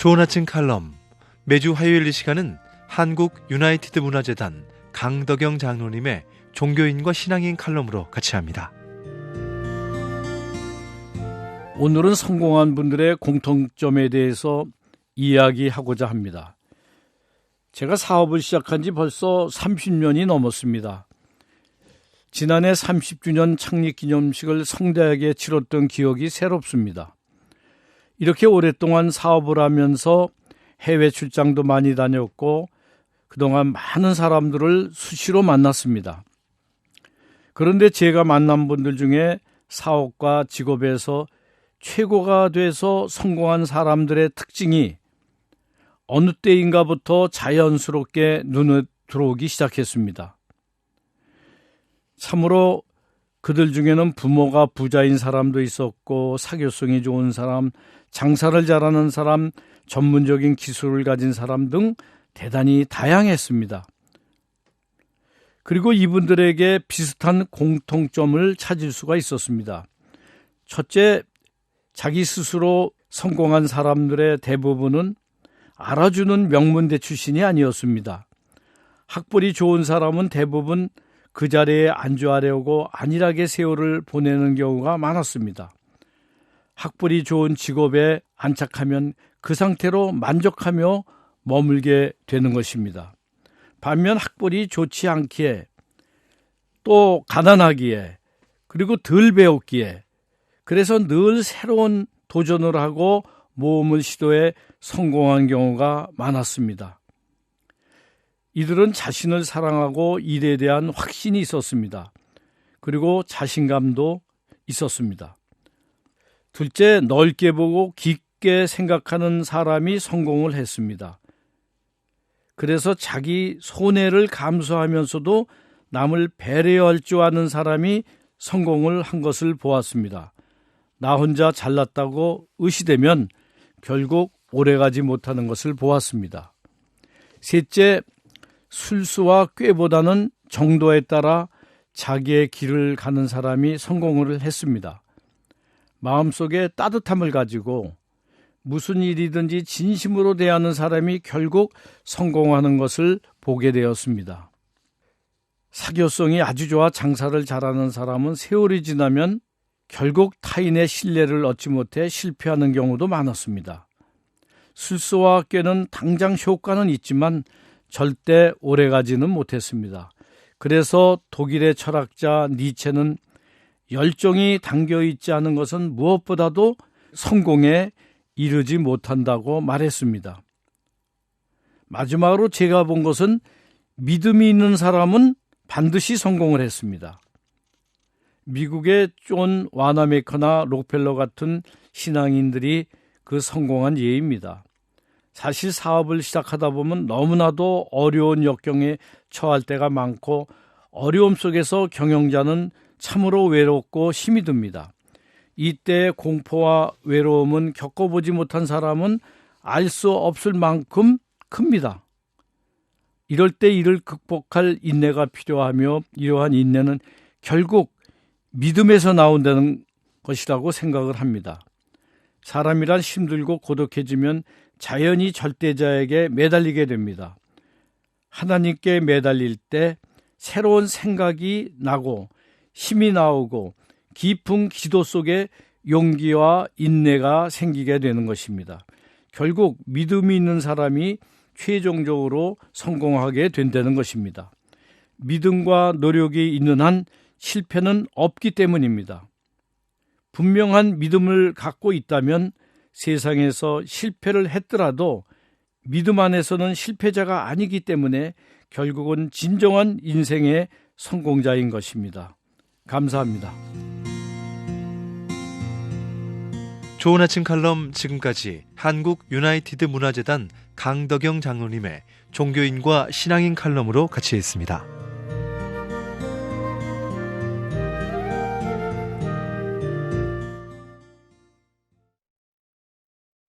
좋은 아침 칼럼 매주 화요일 이 시간은 한국 유나이티드 문화재단 강덕영 장로님의 종교인과 신앙인 칼럼으로 같이 합니다. 오늘은 성공한 분들의 공통점에 대해서 이야기하고자 합니다. 제가 사업을 시작한 지 벌써 30년이 넘었습니다. 지난해 30주년 창립 기념식을 성대하게 치렀던 기억이 새롭습니다. 이렇게 오랫동안 사업을 하면서 해외 출장도 많이 다녔고 그동안 많은 사람들을 수시로 만났습니다. 그런데 제가 만난 분들 중에 사업과 직업에서 최고가 돼서 성공한 사람들의 특징이 어느 때인가부터 자연스럽게 눈에 들어오기 시작했습니다. 참으로 그들 중에는 부모가 부자인 사람도 있었고 사교성이 좋은 사람, 장사를 잘하는 사람, 전문적인 기술을 가진 사람 등 대단히 다양했습니다. 그리고 이분들에게 비슷한 공통점을 찾을 수가 있었습니다. 첫째, 자기 스스로 성공한 사람들의 대부분은 알아주는 명문대 출신이 아니었습니다. 학벌이 좋은 사람은 대부분 그 자리에 안주하려고 안일하게 세월을 보내는 경우가 많았습니다. 학벌이 좋은 직업에 안착하면 그 상태로 만족하며 머물게 되는 것입니다. 반면 학벌이 좋지 않기에 또 가난하기에 그리고 덜 배웠기에 그래서 늘 새로운 도전을 하고 모험을 시도해 성공한 경우가 많았습니다. 이들은 자신을 사랑하고 일에 대한 확신이 있었습니다. 그리고 자신감도 있었습니다. 둘째, 넓게 보고 깊게 생각하는 사람이 성공을 했습니다. 그래서 자기 손해를 감수하면서도 남을 배려할 줄 아는 사람이 성공을 한 것을 보았습니다. 나 혼자 잘났다고 의시되면 결국 오래가지 못하는 것을 보았습니다. 셋째, 술수와 꾀보다는 정도에 따라 자기의 길을 가는 사람이 성공을 했습니다. 마음속에 따뜻함을 가지고 무슨 일이든지 진심으로 대하는 사람이 결국 성공하는 것을 보게 되었습니다. 사교성이 아주 좋아 장사를 잘하는 사람은 세월이 지나면 결국 타인의 신뢰를 얻지 못해 실패하는 경우도 많았습니다. 술수와 꾀는 당장 효과는 있지만 절대 오래가지는 못했습니다. 그래서 독일의 철학자 니체는 열정이 담겨 있지 않은 것은 무엇보다도 성공에 이르지 못한다고 말했습니다. 마지막으로 제가 본 것은 믿음이 있는 사람은 반드시 성공을 했습니다. 미국의 존 와나메커나 록펠러 같은 신앙인들이 그 성공한 예입니다. 사실 사업을 시작하다 보면 너무나도 어려운 역경에 처할 때가 많고 어려움 속에서 경영자는 참으로 외롭고 힘이 듭니다. 이때 공포와 외로움은 겪어보지 못한 사람은 알 수 없을 만큼 큽니다. 이럴 때 이를 극복할 인내가 필요하며 이러한 인내는 결국 믿음에서 나온다는 것이라고 생각을 합니다. 사람이란 힘들고 고독해지면 자연히 절대자에게 매달리게 됩니다. 하나님께 매달릴 때 새로운 생각이 나고 힘이 나오고 깊은 기도 속에 용기와 인내가 생기게 되는 것입니다. 결국 믿음이 있는 사람이 최종적으로 성공하게 된다는 것입니다. 믿음과 노력이 있는 한 실패는 없기 때문입니다. 분명한 믿음을 갖고 있다면 세상에서 실패를 했더라도 믿음 안에서는 실패자가 아니기 때문에 결국은 진정한 인생의 성공자인 것입니다. 감사합니다. 좋은 아침 칼럼 지금까지 한국 유나이티드 문화재단 강덕영 장로님의 종교인과 신앙인 칼럼으로 같이 했습니다.